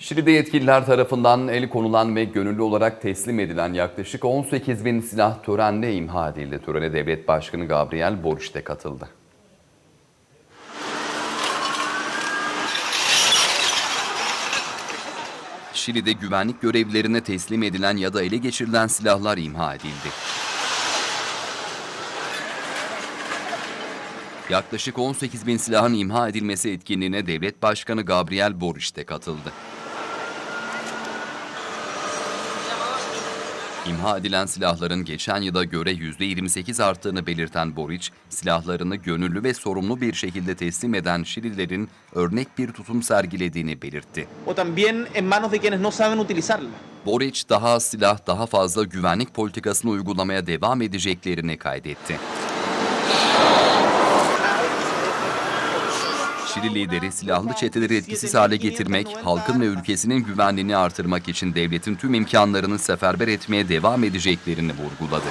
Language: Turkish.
Şili'de yetkililer tarafından el konulan ve gönüllü olarak teslim edilen yaklaşık 18 bin silah törenle imha edildi. Törene devlet başkanı Gabriel Boric de katıldı. Şili'de güvenlik görevlilerine teslim edilen ya da ele geçirilen silahlar imha edildi. Yaklaşık 18 bin silahın imha edilmesi etkinliğine devlet başkanı Gabriel Boric de katıldı. İmha edilen silahların geçen yıla göre %28 arttığını belirten Boric, silahlarını gönüllü ve sorumlu bir şekilde teslim eden Şililerin örnek bir tutum sergilediğini belirtti. o también en manos de quienes no saben utilizarla. Boric daha silah, daha fazla güvenlik politikasını uygulamaya devam edeceklerini kaydetti. Şili lideri silahlı çeteleri etkisiz hale getirmek, halkın ve ülkesinin güvenliğini artırmak için devletin tüm imkanlarını seferber etmeye devam edeceklerini vurguladı.